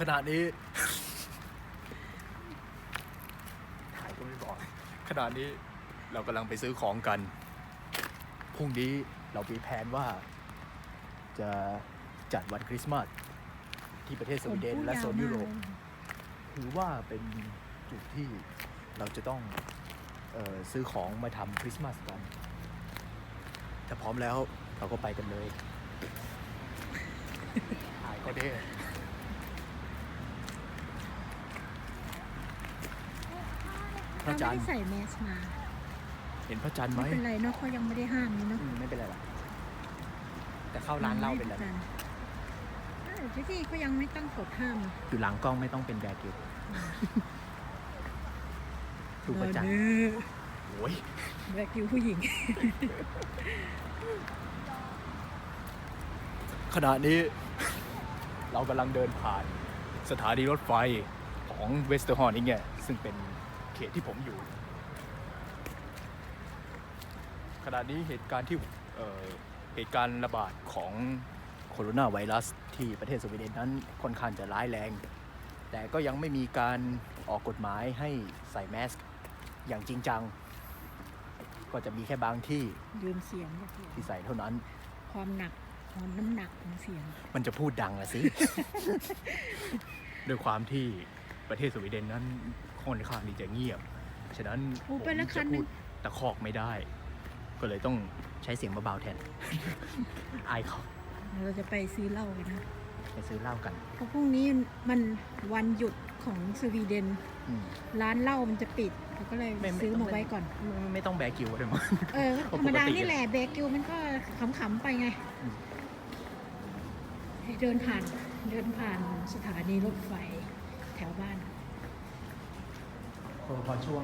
ขณะนี้ ถ่ายก็ไม่บอกขณะนี้เรากำลังไปซื้อของกัน พรุ่งนี้เรามีแผนว่า จะจัดวันคริสต์มาสที่ประเทศสวีเดน และโซนยุโรป ถือว่าเป็นจุดที่เราจะต้องเออซื้อของมาทำคริสต์มาสกันถ้าพร้อมแล้วเราก็ไปกันเลย ถ่ายก็ได้ พระจันทร์เราไม่ได้ใส่แมสมาเห็นพระจันทร์ไหมไม่เป็นไรเนาะเขายังไม่ได้ห้ามนี่เนาะอืมไม่เป็นไรหรอกแต่เข้าร้านเหล้าเป็นไรพะจันทร์เออที่ที่เขายังไม่ตั้งกฎห้ามอยู่หลังกล้องไม่ต้องเป็นแบกิวดูพระจันทร์เออโอ้ยแบกิวผู้หญิง ขณะนี้ เรากำลังเดินผ่านสถานีรถไฟของเวสเตอร์ฮอร์นนี่ไงซึ่งเป็น เขตที่ผมอยู่ ขณะนี้เหตุการณ์ที่เอ่อเหตุการณ์ระบาดของโคโรนาไวรัสที่ประเทศสวีเดนนั้นค่อนข้างจะร้ายแรง แต่ก็ยังไม่มีการออกกฎหมายให้ใส่แมสก์อย่างจริงจัง ก็จะมีแค่บางที่ยืนเสียงก็คือที่ใส่เท่านั้น ความหนักความน้ำหนักของเสียง มันจะพูดดังละสิ ด้วยความที่ประเทศสวีเดนนั้น ค่อนข้างที่จะเงียบ ฉะนั้นโอ้ผมไปละคัจะนหนึ่พูงดตะคอกไม่ได้ ก็เลยต้องใช้เสียงเบาๆแทน อายเขาเราจะไปซื้อเหล้ากันนะ ไปซื้อเหล้ากันเพราะพรุ่งนี้มันวันหยุดของสวีเดน อืม ร้านเหล้ามันจะปิดเราก็เลยไม่ไม่ซื้อต้องมาไปไว้ก่อน ไม่ไม่ต้องแบกิวเลยมั้ง เออปกติธรรมดานี่แหละเบกิวมันก็ขำๆไปไงอืมเดินผ่านเดินผ่านสถานีรถไฟแถวบ้าน พอพอช่วง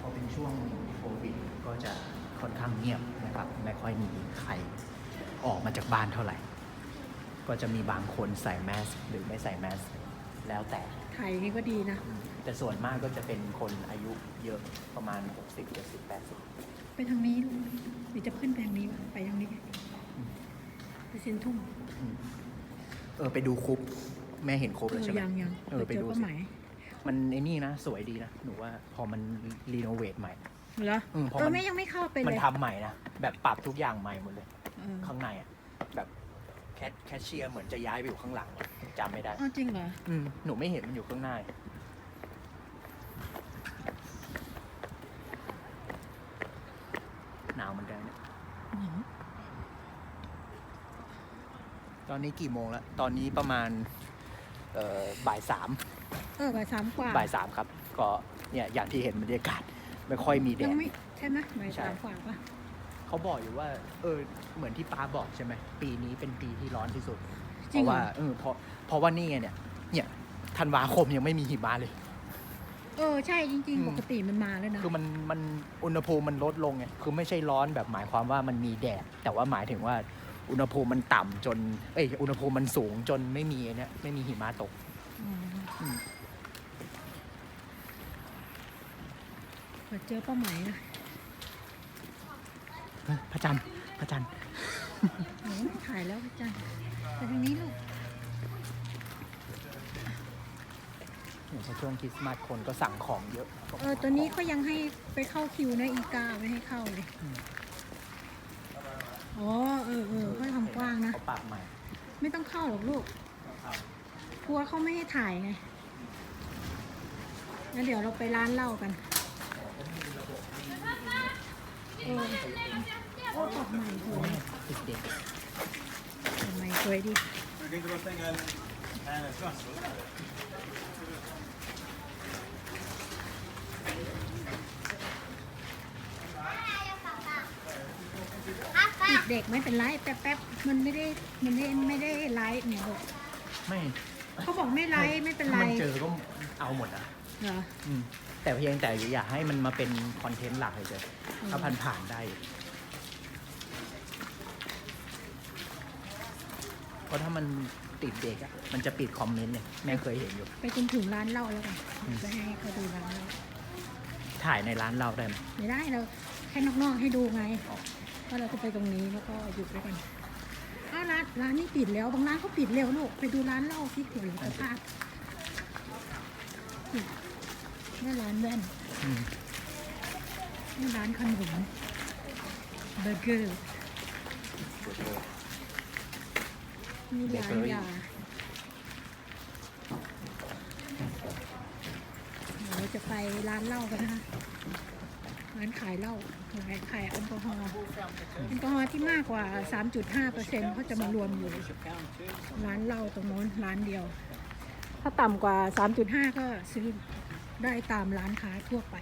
พอเป็นช่วงโควิดก็จะค่อนข้างเงียบนะครับ ไม่ค่อยมีใครออกมาจากบ้านเท่าไหร่ ก็จะมีบางคนใส่แมสหรือไม่ใส่แมสแล้วแต่ ไทยนี่ก็ดีนะ แต่ส่วนมากก็จะเป็นคนอายุเยอะประมาณ 60 70 80 ไปทางนี้ลูกหรือจะขึ้นไปทางนี้วะไปทางนี้ไปเซนทุ่มอืมเออ ไปดูคุปแม่เห็นคุปเอแล้วอใช่ไหมยังยังเออไปเจอดูป้าสิไหมาย มันไอ้นี่นะ สวยดีนะ หนูว่าพอมันรีโนเวทใหม่เหรออืมเพราะเออมันแม่ยังไม่เข้าไปมัเลนยทำใหม่นะ แบบปรับทุกอย่างใหม่หมดเลย เออข้างในอะแบบแคชแคชเชียร์เหมือนจะย้ายไปอยู่ข้างหลังจำไม่ได้อ้าวจริงเหรออืมหนูไม่เห็นมันอยู่ข้างหน้า หนาวเหมือนกันเนี่ยตอนนี้กี่โมงแล้ว ตอนนี้ประมาณ เอ่อบ่ายสามเออบ่ายสามกว่าบ่ายสามครับ ก็เนี่ยอย่างที่เห็นบรรยากาศไม่ค่อยมีแดยังดไม่ใช่ไหมบ่ายใช่ สามกว่าปะเขาบอกอยู่ว่า เออ เหมือนที่ป้าบอกใช่ไหม ปีนี้เป็นปีที่ร้อนที่สุด เพจริงราะเหรว่าอเออเพราะเพราะว่านี่ไงเนี่ย เนี่ยธันวาคมยังไม่มีหิมะเลย เออใช่จริง อืม ๆ ปกติมันมาแล้วนะคือมันมันอุณหภูมิมันลดลงไง คือไม่ใช่ร้อนแบบหมายความว่ามันมีแดด แต่ว่าหมายถึงว่า อุณหภูมิมันต่ำจน เอ้ยอุณหภูมิมันสูงจนไม่มีเนี่ยไม่มีหิมะตกอืมอืมเปิดเจอเป้าหมายนะเฮ้ยพระจันทร์พระจันทร์โอ้ยถ่ายแล้วอาจารย์ไปทางนี้ลูกเนี่ยพอช่วงคริสต์มาสคนก็สั่งของเยอะ เออตัวนี้ก็ยังให้ไปเข้าคิวนะอีกาไม่ให้เข้าเลย อืมอ๋อเออเออเขาทำกว้างนะ เขาปรับใหม่ไม่ต้องเข้าหรอกลูกกลัวเขาไม่ให้ถ่ายไงงั้นเดี๋ยวเราไปร้านเหล้ากันเออโอ้ตอบใหม่สวยเด็กตอบใหม่สวยดี เด็กไม่เป็นไรแป๊บๆมันไม่ได้มันไม่ไม่ได้ไลฟ์เนี่ยลูกๆไม่เขาบอกไม่ไลฟ์ไม่เป็นไรถ้ามันเจอก็เอาหมดอะเหรออืมแต่เพียงแต่อยากให้มันมาเป็นคอนเทนต์หลักเลยเจออืมถ้าผ่านผ่านๆได้เพราะถ้ามันติดเด็กอะมันจะปิดคอมเมนต์เนี่ยแม่เคยเห็นอยู่ ไปจนถึงร้านเหล้าแล้วกันจะให้เขาดูร้านเหล้าถ่ายในร้านเราได้ไหมไม่ได้เราแค่นอกๆให้ดูไงอ๋อ ว่าเราจะไปตรงนี้แล้วก็หยุดไว้กันอ้าวร้านร้านนี้ปิดแล้วบางร้านเขาปิดเร็วลูกไปดูร้านเหล้าที่เดี๋ยวเราจะพลาดเนี่ยนี่ร้านแว่นอืมนี่ร้านขนมเบอร์เกอร์นี่ร้านยาเดี๋ยวเราจะไปร้านเหล้ากันนะคะร้านขายเหล้าขายขายแอลกอฮอล์แอลกอฮอล์ที่มากกว่า 3.5%เขาจะมารวมอยู่ ร้านเหล้าตรงโน้นร้านเดียว ถ้าต่ำกว่า 3.5 ก็ซื้อได้ตามร้านค้าทั่วไป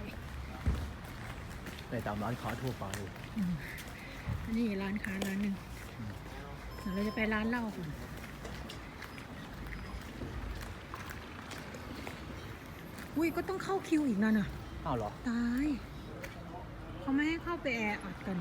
ในตามร้านค้าทั่วไปอันนี้ร้านค้าร้านหนึ่งเดี๋ยวเราจะไปร้านเหล้าก่อนอุ้ยก็ต้องเข้าคิวอีกนั่นน่ะอ้าวเหรอ ตาย เขาไม่ให้เข้าไปแออัดกัน